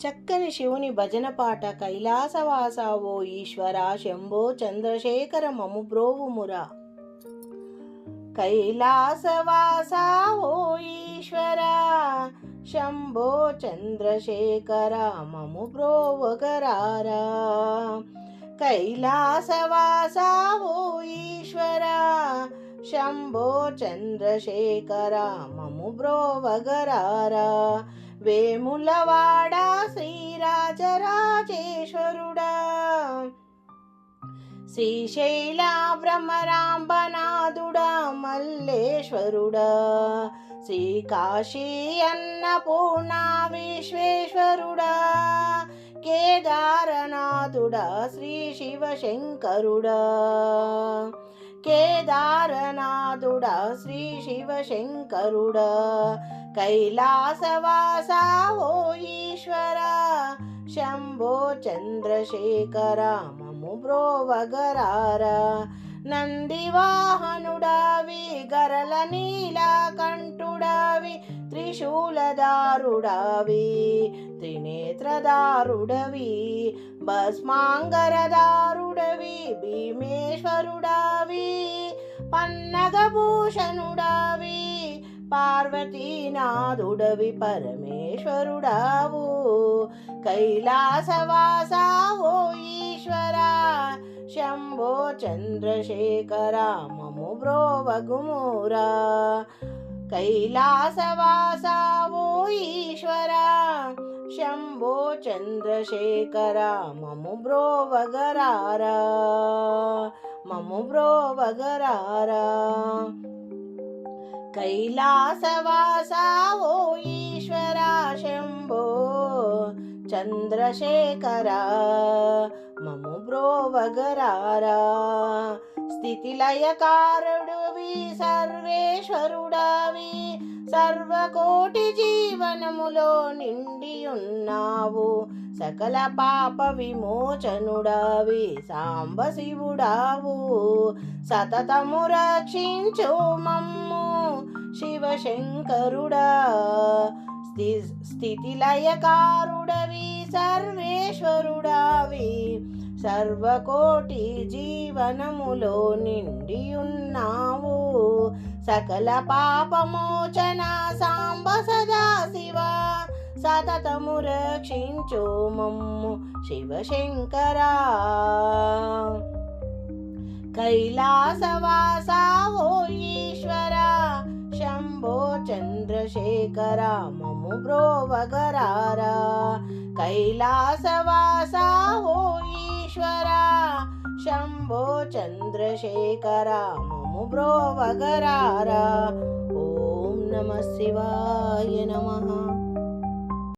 చక్కని శివుని భజన పాట కైలాసవాసావో ఈశ్వర శంభో చంద్రశేఖర మము బ్రోవుమురా కైలాసవాస ఓ ఈశ్వర శంభో చంద్రశేఖర మము బ్రోవగరారా కైలాసవాసావో ఈశ్వర శంభో చంద్రశేఖర మము బ్రోవగరారా వేములవాడ శ్రీరాజరాజేశ్వరుడా. శ్రీశైల భ్రమరాంబనాథుడా మల్లేశ్వరుడా. శ్రీ శ్రీకాశీ అన్నపూర్ణ విశ్వేశ్వరుడా కేదారనాథుడా శ్రీ శివశంకరుడా. కేదారనాథుడ శ్రీ శివశంకరుడా కైలాసవాసా ఓ ఈశ్వర శంభో చంద్రశేఖర మము బ్రోవగరార నందివాహనుడావి గరల నీలకంఠుడావి త్రిశూలదారుడావి త్రినేత్రదారుడవి భస్మాంగరదారుడవి భీమేశ్వరుడావి పన్నగభూషణుడావి పార్వతీనాథుడవి పరమేశ్వరుడావు. కైలాసవాసా ఓ ఈశ్వర శంభో చంద్రశేఖర మము బ్రోవగుమూరా కైలాసవాసా ఓ ఈశ్వర శంభో చంద్రశేఖర మము బ్రోవగరారా మము బ్రోవగరారా. కైలాసవాస ఓ ఈశ్వర శంభో చంద్రశేఖర మము బ్రోవగరారా. స్థితిలయకారుడువి సర్వేశ్వరుడావి సర్వకోటి జీవనములో నిండి ఉన్నావు సకల పాప విమోచనుడావి సాంబ శివుడావు సతతము రక్షించు మమ్ము శివశంకరుడా. స్థి స్థితిలయకారుడవి సర్వేశ్వరుడావి సర్వకోటి జీవనములో నిండి ఉన్నావు సకల పాపమోచన సాంబ సదాశివ సతతము రక్షించు మమ్ము శివశంకరా. కైలాసవాసా ఓ ఈశ్వర శంభో చంద్రశేఖర మము బ్రోవగరారా. కైలాసవాస चन्द्रशेखरा मम ब्रोवगरारा ॐ नमः शिवाय नमः।